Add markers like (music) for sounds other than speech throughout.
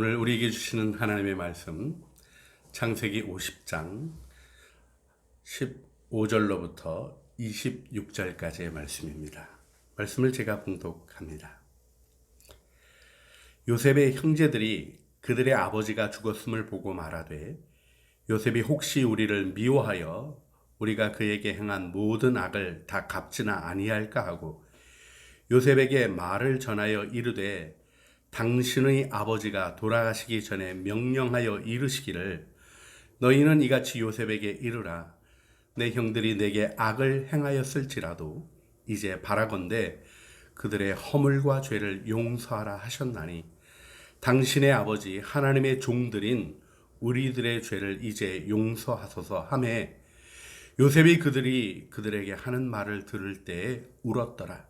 오늘 우리에게 주시는 하나님의 말씀 창세기 50장 15절로부터 26절까지의 말씀입니다. 말씀을 제가 봉독합니다. 요셉의 형제들이 그들의 아버지가 죽었음을 보고 말하되 요셉이 혹시 우리를 미워하여 우리가 그에게 행한 모든 악을 다 갚지나 아니할까 하고 요셉에게 말을 전하여 이르되 당신의 아버지가 돌아가시기 전에 명령하여 이르시기를 너희는 이같이 요셉에게 이르라 내 형들이 내게 악을 행하였을지라도 이제 바라건대 그들의 허물과 죄를 용서하라 하셨나니 당신의 아버지 하나님의 종들인 우리들의 죄를 이제 용서하소서 하매 요셉이 그들이 그들에게 하는 말을 들을 때에 울었더라.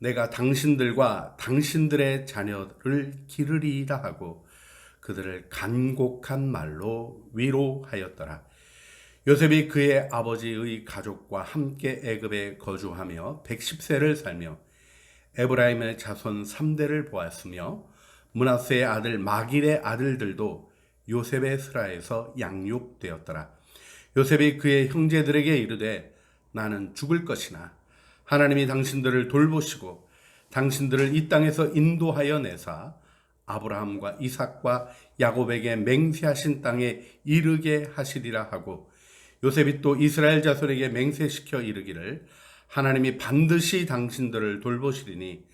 내가 당신들과 당신들의 자녀를 기르리이다 하고 그들을 간곡한 말로 위로하였더라. 요셉이 그의 아버지의 가족과 함께 애굽에 거주하며 110세를 살며 에브라임의 자손 3대를 보았으며 문하세의 아들 마길의 아들들도 요셉의 스라에서 양육되었더라. 요셉이 그의 형제들에게 이르되 나는 죽을 것이나 하나님이 당신들을 돌보시고 당신들을 이 땅에서 인도하여 내사 아브라함과 이삭과 야곱에게 맹세하신 땅에 이르게 하시리라 하고 요셉이 또 이스라엘 자손에게 맹세시켜 이르기를 하나님이 반드시 당신들을 돌보시리니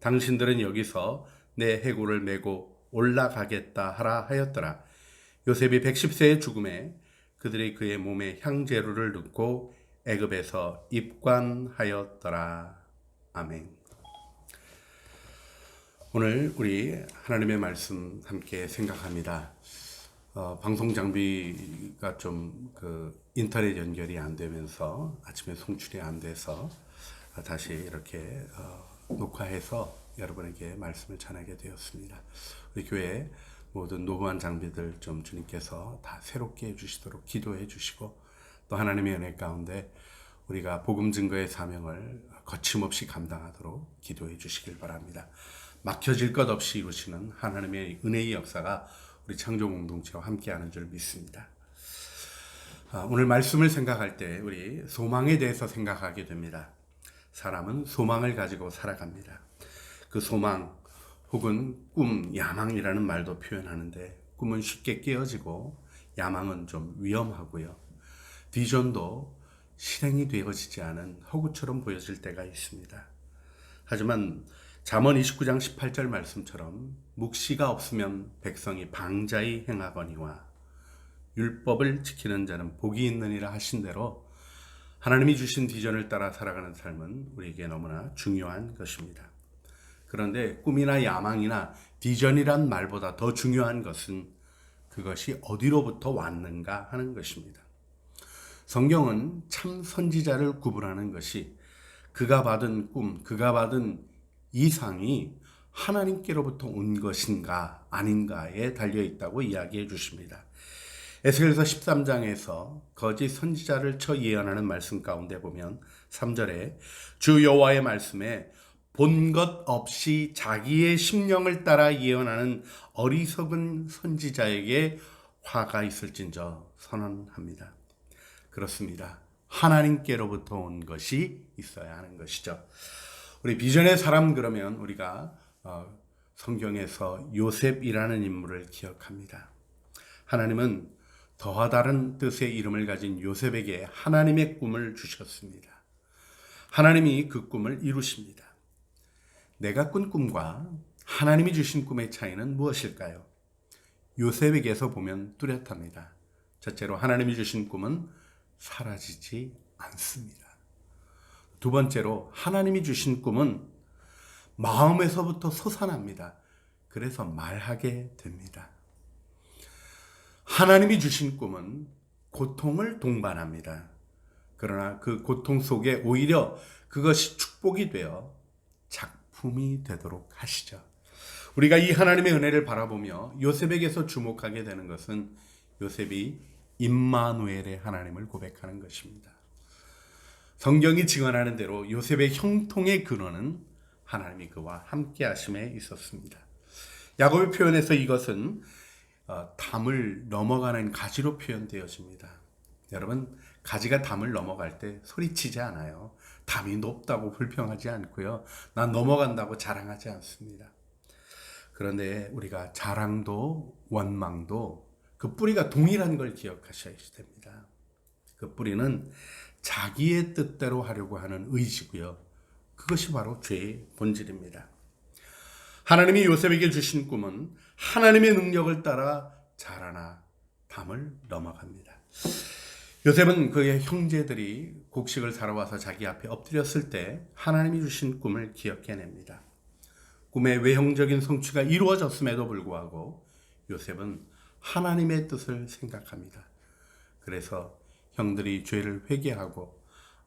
당신들은 여기서 내 해골을 메고 올라가겠다 하라 하였더라. 요셉이 110세의 죽음에 그들이 그의 몸에 향재루를 넣고 애굽에서 입관하였더라. 아멘. 오늘 우리 하나님의 말씀 함께 생각합니다. 어, 방송 장비가 좀 그 인터넷 연결이 안 되면서 아침에 송출이 안 돼서 다시 이렇게 어, 녹화해서 여러분에게 말씀을 전하게 되었습니다. 우리 교회 모든 노후한 장비들 좀 주님께서 다 새롭게 해주시도록 기도해 주시고 또 하나님의 은혜 가운데 우리가 복음 증거의 사명을 거침없이 감당하도록 기도해 주시길 바랍니다. 막혀질 것 없이 이루시는 하나님의 은혜의 역사가 우리 창조 공동체와 함께하는 줄 믿습니다. 아, 오늘 말씀을 생각할 때 우리 소망에 대해서 생각하게 됩니다. 사람은 소망을 가지고 살아갑니다. 그 소망 혹은 꿈, 야망이라는 말도 표현하는데 꿈은 쉽게 깨어지고 야망은 좀 위험하고요. 비전도 실행이 되어지지 않은 허구처럼 보여질 때가 있습니다. 하지만 잠언 29장 18절 말씀처럼 묵시가 없으면 백성이 방자히 행하거니와 율법을 지키는 자는 복이 있느니라 하신 대로 하나님이 주신 비전을 따라 살아가는 삶은 우리에게 너무나 중요한 것입니다. 그런데 꿈이나 야망이나 비전이란 말보다 더 중요한 것은 그것이 어디로부터 왔는가 하는 것입니다. 성경은 참 선지자를 구분하는 것이 그가 받은 꿈, 그가 받은 이상이 하나님께로부터 온 것인가 아닌가에 달려 있다고 이야기해 주십니다. 에스겔서 13장에서 거짓 선지자를 쳐 예언하는 말씀 가운데 보면 3절에 주 여호와의 말씀에 본 것 없이 자기의 심령을 따라 예언하는 어리석은 선지자에게 화가 있을진저 선언합니다. 그렇습니다. 하나님께로부터 온 것이 있어야 하는 것이죠. 우리 비전의 사람 그러면 우리가 어, 성경에서 요셉이라는 인물을 기억합니다. 하나님은 더하 다른 뜻의 이름을 가진 요셉에게 하나님의 꿈을 주셨습니다. 하나님이 그 꿈을 이루십니다. 내가 꾼 꿈과 하나님이 주신 꿈의 차이는 무엇일까요? 요셉에게서 보면 뚜렷합니다. 첫째로 하나님이 주신 꿈은 사라지지 않습니다. 두 번째로 하나님이 주신 꿈은 마음에서부터 솟아납니다. 그래서 말하게 됩니다. 하나님이 주신 꿈은 고통을 동반합니다. 그러나 그 고통 속에 오히려 그것이 축복이 되어 작품이 되도록 하시죠. 우리가 이 하나님의 은혜를 바라보며 요셉에게서 주목하게 되는 것은 요셉이 임마누엘의 하나님을 고백하는 것입니다. 성경이 증언하는 대로 요셉의 형통의 근원은 하나님이 그와 함께 하심에 있었습니다. 야곱의 표현에서 이것은 어, 담을 넘어가는 가지로 표현되어집니다. 여러분 가지가 담을 넘어갈 때 소리치지 않아요. 담이 높다고 불평하지 않고요. 난 넘어간다고 자랑하지 않습니다. 그런데 우리가 자랑도 원망도 그 뿌리가 동일한 걸 기억하셔야 됩니다. 그 뿌리는 자기의 뜻대로 하려고 하는 의지고요. 그것이 바로 죄의 본질입니다. 하나님이 요셉에게 주신 꿈은 하나님의 능력을 따라 자라나 담을 넘어갑니다. 요셉은 그의 형제들이 곡식을 사러 와서 자기 앞에 엎드렸을 때 하나님이 주신 꿈을 기억해냅니다. 꿈의 외형적인 성취가 이루어졌음에도 불구하고 요셉은 하나님의 뜻을 생각합니다. 그래서 형들이 죄를 회개하고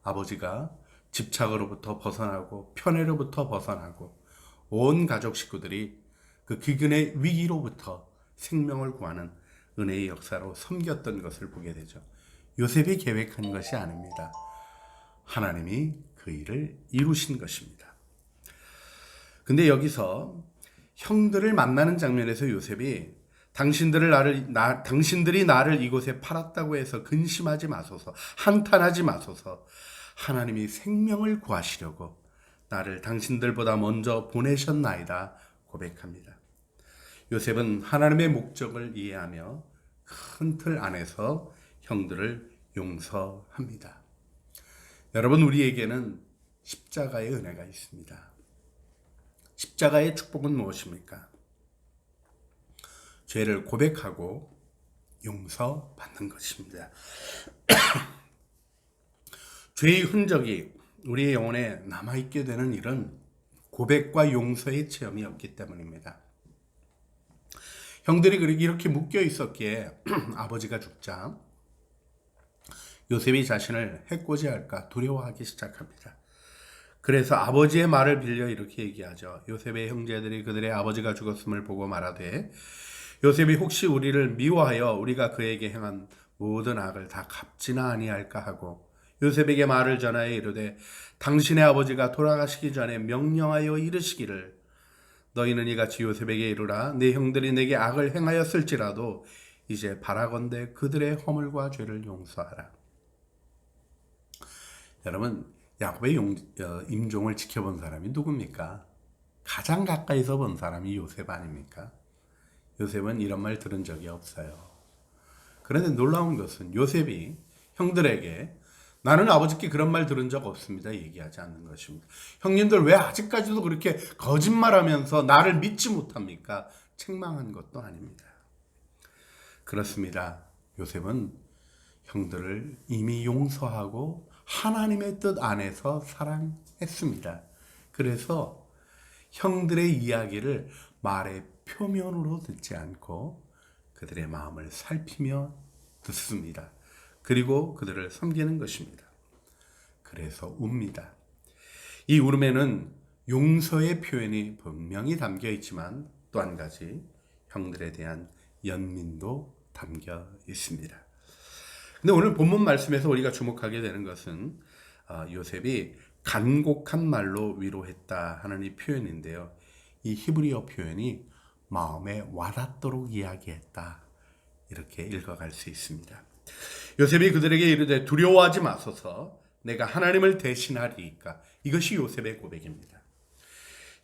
아버지가 집착으로부터 벗어나고 편애로부터 벗어나고 온 가족 식구들이 그 기근의 위기로부터 생명을 구하는 은혜의 역사로 섬겼던 것을 보게 되죠. 요셉이 계획한 것이 아닙니다. 하나님이 그 일을 이루신 것입니다. 근데 여기서 형들을 만나는 장면에서 요셉이 당신들을 나를 나, 당신들이 나를 이곳에 팔았다고 해서 근심하지 마소서 한탄하지 마소서 하나님이 생명을 구하시려고 나를 당신들보다 먼저 보내셨나이다 고백합니다. 요셉은 하나님의 목적을 이해하며 큰 틀 안에서 형들을 용서합니다. 여러분 우리에게는 십자가의 은혜가 있습니다. 십자가의 축복은 무엇입니까? 죄를 고백하고 용서받는 것입니다. (coughs) 죄의 흔적이 우리의 영혼에 남아있게 되는 일은 고백과 용서의 체험이 없기 때문입니다. 형들이 이렇게 묶여 있었기에 (coughs) 아버지가 죽자 요셉이 자신을 해코지할까 두려워하기 시작합니다. 그래서 아버지의 말을 빌려 이렇게 얘기하죠. 요셉의 형제들이 그들의 아버지가 죽었음을 보고 말하되 요셉이 혹시 우리를 미워하여 우리가 그에게 행한 모든 악을 다 갚지나 아니할까 하고 요셉에게 말을 전하여 이르되 당신의 아버지가 돌아가시기 전에 명령하여 이르시기를 너희는 이같이 요셉에게 이르라 내 형들이 내게 악을 행하였을지라도 이제 바라건대 그들의 허물과 죄를 용서하라. 여러분 야곱의 용, 어, 임종을 지켜본 사람이 누굽니까? 가장 가까이서 본 사람이 요셉 아닙니까? 요셉은 이런 말 들은 적이 없어요. 그런데 놀라운 것은 요셉이 형들에게 나는 아버지께 그런 말 들은 적 없습니다. 얘기하지 않는 것입니다. 형님들 왜 아직까지도 그렇게 거짓말하면서 나를 믿지 못합니까? 책망한 것도 아닙니다. 그렇습니다. 요셉은 형들을 이미 용서하고 하나님의 뜻 안에서 사랑했습니다. 그래서 형들의 이야기를 말의 표면으로 듣지 않고 그들의 마음을 살피며 듣습니다. 그리고 그들을 섬기는 것입니다. 그래서 웁니다. 이 울음에는 용서의 표현이 분명히 담겨 있지만 또 한 가지 형들에 대한 연민도 담겨 있습니다. 근데 오늘 본문 말씀에서 우리가 주목하게 되는 것은 어, 요셉이 간곡한 말로 위로했다 하는 이 표현인데요. 이 히브리어 표현이 마음에 와닿도록 이야기했다. 이렇게 읽어갈 수 있습니다. 요셉이 그들에게 이르되 두려워하지 마소서 내가 하나님을 대신하리이까 이것이 요셉의 고백입니다.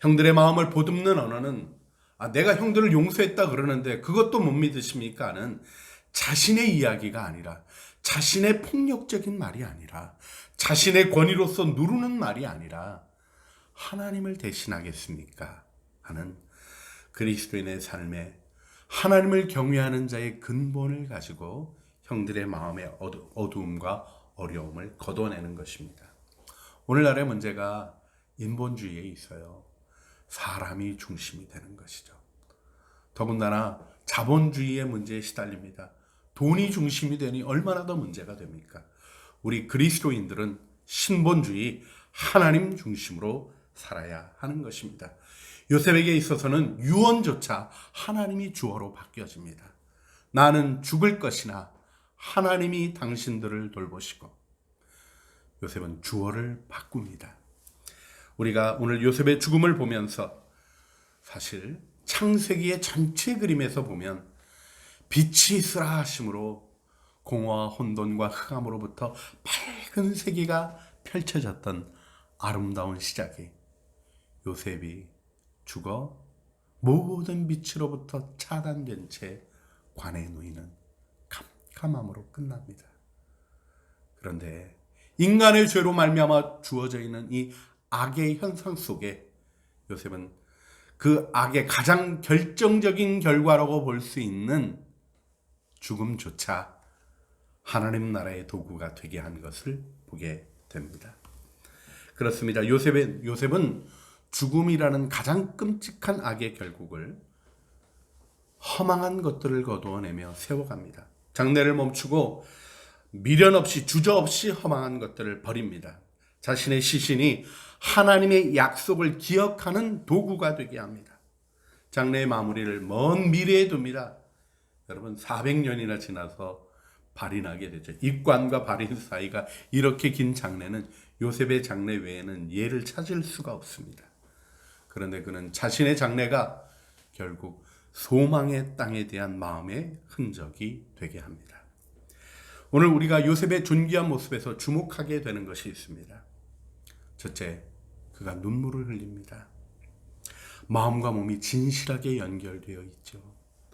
형들의 마음을 보듬는 언어는 아, 내가 형들을 용서했다 그러는데 그것도 못 믿으십니까는 자신의 이야기가 아니라 자신의 폭력적인 말이 아니라 자신의 권위로서 누르는 말이 아니라 하나님을 대신하겠습니까? 하는 그리스도인의 삶에 하나님을 경외하는 자의 근본을 가지고 형들의 마음의 어두, 어두움과 어려움을 걷어내는 것입니다. 오늘날의 문제가 인본주의에 있어요. 사람이 중심이 되는 것이죠. 더군다나 자본주의의 문제에 시달립니다. 돈이 중심이 되니 얼마나 더 문제가 됩니까? 우리 그리스도인들은 신본주의 하나님 중심으로 살아야 하는 것입니다. 요셉에게 있어서는 유언조차 하나님이 주어로 바뀌어집니다. 나는 죽을 것이나 하나님이 당신들을 돌보시고 요셉은 주어를 바꿉니다. 우리가 오늘 요셉의 죽음을 보면서 사실 창세기의 전체 그림에서 보면 빛이 있으라 하심으로 공허와 혼돈과 흑암으로부터 밝은 세계가 펼쳐졌던 아름다운 시작이 요셉이 죽어 모든 빛으로부터 차단된 채 관에 놓이는 캄캄함으로 끝납니다. 그런데 인간의 죄로 말미암아 주어져 있는 이 악의 현상 속에 요셉은 그 악의 가장 결정적인 결과라고 볼 수 있는 죽음조차 하나님 나라의 도구가 되게 한 것을 보게 됩니다. 그렇습니다. 요셉은, 요셉은 죽음이라는 가장 끔찍한 악의 결국을 허망한 것들을 거두어내며 세워갑니다. 장례를 멈추고 미련 없이 주저 없이 허망한 것들을 버립니다. 자신의 시신이 하나님의 약속을 기억하는 도구가 되게 합니다. 장례의 마무리를 먼 미래에 둡니다. 여러분 400년이나 지나서 발인하게 되죠. 입관과 발인 사이가 이렇게 긴 장례는 요셉의 장례 외에는 예를 찾을 수가 없습니다. 그런데 그는 자신의 장례가 결국 소망의 땅에 대한 마음의 흔적이 되게 합니다. 오늘 우리가 요셉의 존귀한 모습에서 주목하게 되는 것이 있습니다. 첫째, 그가 눈물을 흘립니다. 마음과 몸이 진실하게 연결되어 있죠.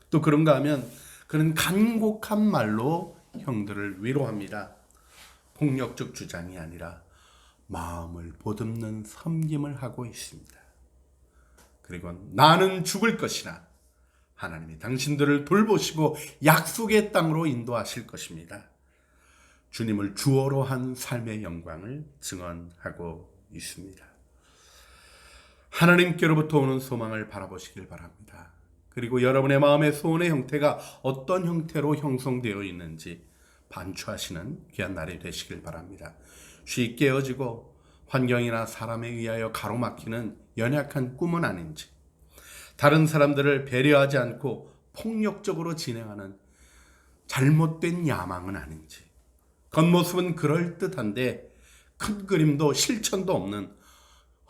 또 그런가 하면 그는 간곡한 말로 형들을 위로합니다. 폭력적 주장이 아니라 마음을 보듬는 섬김을 하고 있습니다. 그리고 나는 죽을 것이나 하나님이 당신들을 돌보시고 약속의 땅으로 인도하실 것입니다. 주님을 주어로 한 삶의 영광을 증언하고 있습니다. 하나님께로부터 오는 소망을 바라보시길 바랍니다. 그리고 여러분의 마음의 소원의 형태가 어떤 형태로 형성되어 있는지 반추하시는 귀한 날이 되시길 바랍니다. 쉽게 깨어지고 환경이나 사람에 의하여 가로막히는 연약한 꿈은 아닌지, 다른 사람들을 배려하지 않고 폭력적으로 진행하는 잘못된 야망은 아닌지, 겉모습은 그럴듯한데 큰 그림도 실천도 없는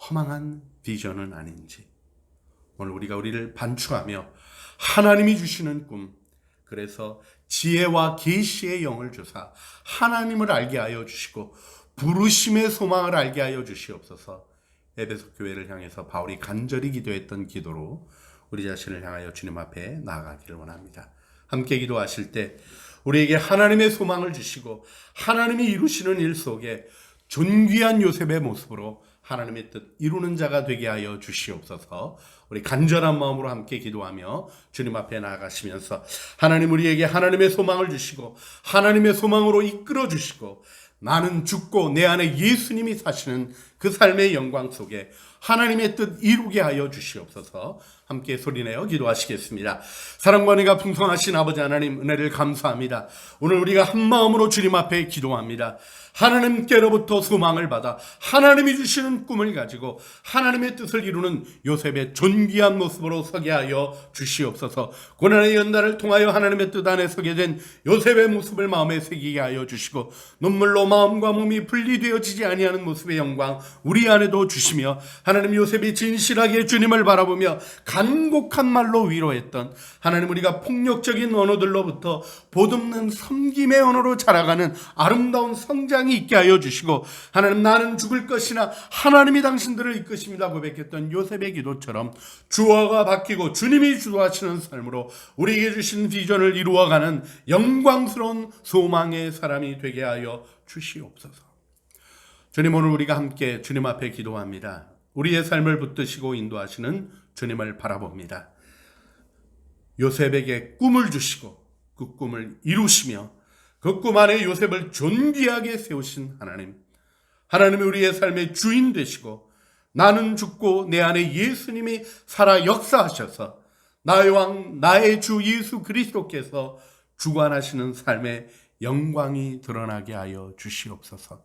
허망한 비전은 아닌지, 오늘 우리가 우리를 반추하며 하나님이 주시는 꿈, 그래서 지혜와 계시의 영을 주사 하나님을 알게 하여 주시고 부르심의 소망을 알게 하여 주시옵소서. 에베소 교회를 향해서 바울이 간절히 기도했던 기도로 우리 자신을 향하여 주님 앞에 나아가기를 원합니다. 함께 기도하실 때 우리에게 하나님의 소망을 주시고 하나님이 이루시는 일 속에 존귀한 요셉의 모습으로 하나님의 뜻 이루는 자가 되게 하여 주시옵소서. 우리 간절한 마음으로 함께 기도하며 주님 앞에 나아가시면서 하나님 우리에게 하나님의 소망을 주시고 하나님의 소망으로 이끌어 주시고 나는 죽고 내 안에 예수님이 사시는 그 삶의 영광 속에 하나님의 뜻 이루게 하여 주시옵소서 함께 소리내어 기도하시겠습니다. 사랑과 은혜가 풍성하신 아버지 하나님 은혜를 감사합니다. 오늘 우리가 한 마음으로 주님 앞에 기도합니다. 하나님께로부터 소망을 받아 하나님이 주시는 꿈을 가지고 하나님의 뜻을 이루는 요셉의 존귀한 모습으로 서게 하여 주시옵소서. 고난의 연단을 통하여 하나님의 뜻 안에 서게 된 요셉의 모습을 마음에 새기게 하여 주시고 눈물로 마음과 몸이 분리되어지지 아니하는 모습의 영광 우리 안에도 주시며 하나님 요셉이 진실하게 주님을 바라보며 간곡한 말로 위로했던 하나님 우리가 폭력적인 언어들로부터 보듬는 섬김의 언어로 자라가는 아름다운 성장 이 있게 하여 주시고 하나님 나는 죽을 것이나 하나님이 당신들을 이끄십니다 고백했던 요셉의 기도처럼 주어가 바뀌고 주님이 주도하시는 삶으로 우리에게 주신 비전을 이루어가는 영광스러운 소망의 사람이 되게 하여 주시옵소서. 주님 오늘 우리가 함께 주님 앞에 기도합니다. 우리의 삶을 붙드시고 인도하시는 주님을 바라봅니다. 요셉에게 꿈을 주시고 그 꿈을 이루시며 그꿈 안에 요셉을 존귀하게 세우신 하나님. 하나님이 우리의 삶의 주인 되시고 나는 죽고 내 안에 예수님이 살아 역사하셔서 나의 왕, 나의 주 예수 그리스도께서 주관하시는 삶의 영광이 드러나게 하여 주시옵소서.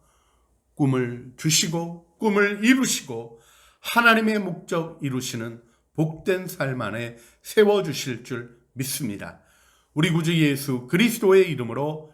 꿈을 주시고 꿈을 이루시고 하나님의 목적 이루시는 복된 삶 안에 세워 주실 줄 믿습니다. 우리 구주 예수 그리스도의 이름으로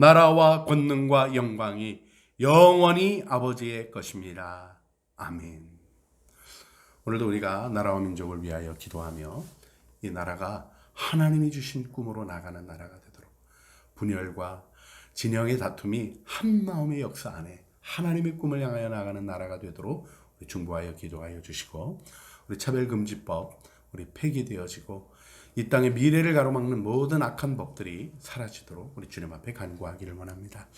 나라와 권능과 영광이 영원히 아버지의 것입니다. 아멘. 오늘도 우리가 나라와 민족을 위하여 기도하며 이 나라가 하나님이 주신 꿈으로 나가는 나라가 되도록 분열과 진영의 다툼이 한 마음의 역사 안에 하나님의 꿈을 향하여 나가는 나라가 되도록 우리 중보하여 기도하여 주시고 우리 차별금지법 우리 폐기되어지고 이 땅의 미래를 가로막는 모든 악한 법들이 사라지도록 우리 주님 앞에 간구하기를 원합니다.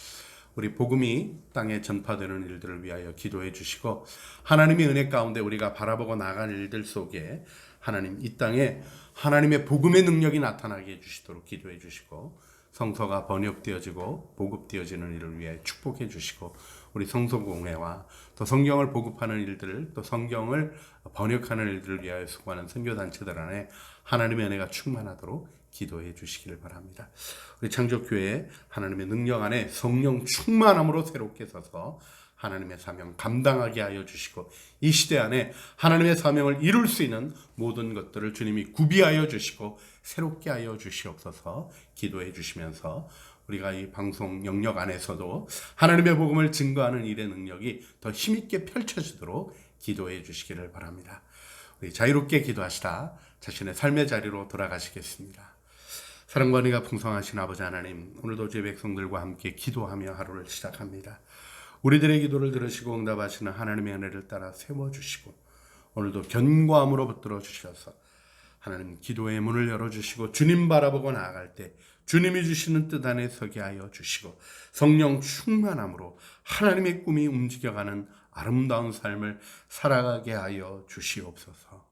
우리 복음이 땅에 전파되는 일들을 위하여 기도해 주시고 하나님의 은혜 가운데 우리가 바라보고 나갈 일들 속에 하나님 이 땅에 하나님의 복음의 능력이 나타나게 해 주시도록 기도해 주시고 성서가 번역되어지고 보급되어지는 일을 위해 축복해 주시고 우리 성서공회와 또 성경을 보급하는 일들을 또 성경을 번역하는 일들을 위하여 수고하는 선교단체들 안에 하나님의 은혜가 충만하도록 기도해 주시기를 바랍니다. 우리 창조교회 하나님의 능력 안에 성령 충만함으로 새롭게 서서 하나님의 사명 감당하게 하여 주시고 이 시대 안에 하나님의 사명을 이룰 수 있는 모든 것들을 주님이 구비하여 주시고 새롭게 하여 주시옵소서 기도해 주시면서 우리가 이 방송 영역 안에서도 하나님의 복음을 증거하는 일의 능력이 더 힘있게 펼쳐지도록 기도해 주시기를 바랍니다. 우리 자유롭게 기도하시다 자신의 삶의 자리로 돌아가시겠습니다. 사랑과 은혜가 풍성하신 아버지 하나님, 오늘도 제 백성들과 함께 기도하며 하루를 시작합니다. 우리들의 기도를 들으시고 응답하시는 하나님의 은혜를 따라 세워주시고, 오늘도 견고함으로 붙들어 주셔서 하나님 기도의 문을 열어주시고, 주님 바라보고 나아갈 때 주님이 주시는 뜻 안에 서게 하여 주시고, 성령 충만함으로 하나님의 꿈이 움직여가는 아름다운 삶을 살아가게 하여 주시옵소서.